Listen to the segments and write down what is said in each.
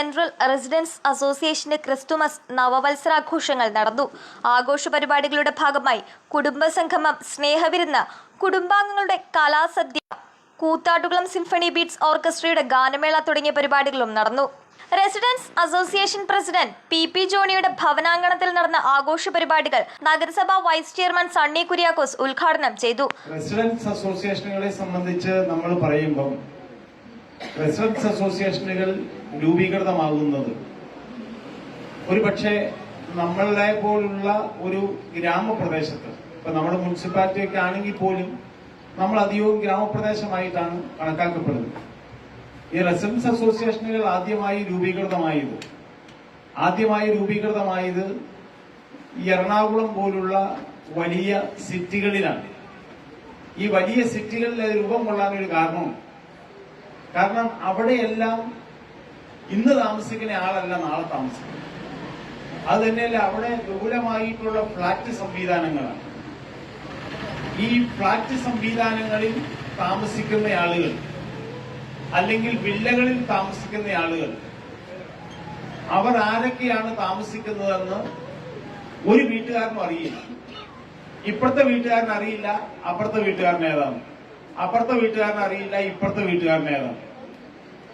Central residence അസോസിയേഷന്റെ Christmas നവവത്സരാഘോഷങ്ങൾ നടന്നു. ആഘോഷ പരിപാടികളുടെ ഭാഗമായി കുടുംബ സംഗമം സ്നേഹവിരുന്ന കുടുംബാംഗങ്ങളുടെ കലാസദ്യ കൂത്താട്ടുകുളം സിംഫണി ബീറ്റ്സ് ഓർക്കസ്ട്രയുടെ ഗാനമേള തുടങ്ങിയ പരിപാടികളും നടന്നു. Residence association president P P ജോണിയുടെ ഭവനാങ്കണത്തിൽ നടന്ന ആഘോഷ പരിപാടികൾ നഗരസഭാ വൈസ് ചെയർമാൻ സണ്ണി കുര്യാക്കോസ് ഉദ്ഘാടനം ചെയ്തു. റെസിഡൻസ് അസോസിയേഷനുകളെ സംബന്ധിച്ച് നമ്മൾ പറയുമ്പം റെസിഡൻസ് അസോസിയേഷനുകൾ രൂപീകൃതമാകുന്നത്. ഒരു പക്ഷേ നമ്മളെ പോലുള്ള ഒരു ഗ്രാമപ്രദേശത്ത് ഇപ്പൊ നമ്മുടെ മുനിസിപ്പാലിറ്റി ഒക്കെ ആണെങ്കിൽ പോലും നമ്മൾ അധികവും ഗ്രാമപ്രദേശമായിട്ടാണ് കണക്കാക്കപ്പെടുന്നത്. ഈ റെസിഡൻസ് അസോസിയേഷനുകൾ ആദ്യമായി രൂപീകൃതമായത് ആദ്യമായി രൂപീകൃതമായത് എറണാകുളം പോലുള്ള വലിയ സിറ്റികളിലാണ്. ഈ വലിയ സിറ്റികളിൽ രൂപം കൊള്ളാൻ ഒരു കാരണമുണ്ട്. കാരണം അവിടെയെല്ലാം ഇന്ന് താമസിക്കുന്ന ആളല്ല നാളെ താമസിക്കുന്നത് അത് തന്നെയല്ല അവിടെ വിപുലമായിട്ടുള്ള ഫ്ളാറ്റ് സംവിധാനങ്ങളാണ്. ഈ ഫ്ളാറ്റ് സംവിധാനങ്ങളിൽ താമസിക്കുന്ന ആളുകൾ അല്ലെങ്കിൽ വില്ലകളിൽ താമസിക്കുന്ന ആളുകൾ അവർ ആരൊക്കെയാണ് താമസിക്കുന്നതെന്ന് ഒരു വീട്ടുകാരനും അറിയില്ല. ഇപ്പുറത്തെ വീട്ടുകാരൻ അറിയില്ല അപ്പുറത്തെ വീട്ടുകാരൻ ഏതാണ്? അപ്പുറത്തെ വീട്ടുകാരൻ അറിയില്ല ഇപ്പുറത്തെ വീട്ടുകാരൻ ഏതാണ്?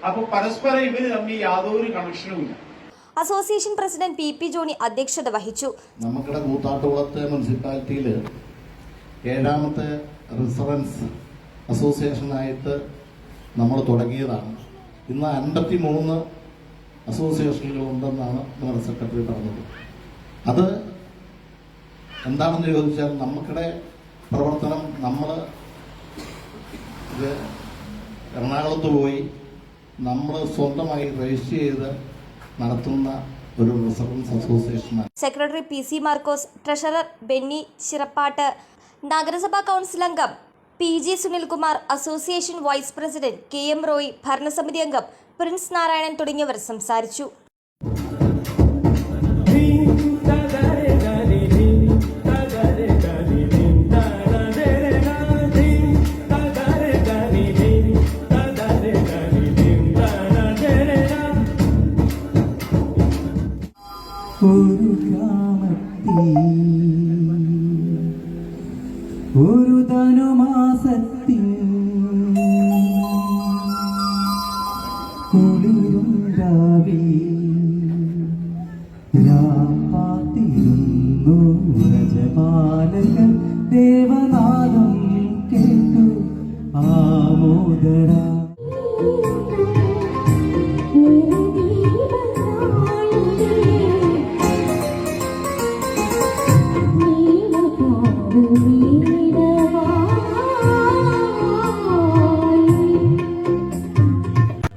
അപ്പൊ പരസ്പരം ഇവർ തമ്മിൽ യാതൊരു കണക്ഷനുമില്ല association president P P Johny അധ്യക്ഷത വഹിച്ചു. നമുക്കിടെ കൂത്താട്ടുകുളത്തെ മുനിസിപ്പാലിറ്റിയിൽ ഏഴാമത്തെ റിസറൻസ് അസോസിയേഷനായിട്ട് നമ്മൾ തുടങ്ങിയതാണ്. ഇന്ന് അൻപത്തി മൂന്ന് അസോസിയേഷനുകളുണ്ടെന്നാണ് നമ്മുടെ സെക്രട്ടറി പറഞ്ഞത്. അത് എന്താണെന്ന് ചോദിച്ചാൽ നമുക്കിടെ പ്രവർത്തനം നമ്മൾ ഇത് എറണാകുളത്ത് പോയി നമ്മൾ സ്വന്തമായി രജിസ്റ്റർ ചെയ്ത് നടത്തുന്ന ഒരു റിസർവൻസ് അസോസിയേഷനാണ് secretary P C Markose treasurer Benny Chirappattu നഗരസഭാ കൗൺസിൽ അംഗം P G Sunilkumar association vice president K M Roy ഭരണസമിതി അംഗം പ്രിൻസ് നാരായണൻ തുടങ്ങിയവർ സംസാരിച്ചു. ഒരു ഗ്രാമത്തിൽ ഒരു ധനുമാസത്തിൽ കുളിരും രാവി രാപ്പാത്തിരുന്നു വ്രജപാലകൻ ദേവനാദം കേട്ടു ആമോദരാ.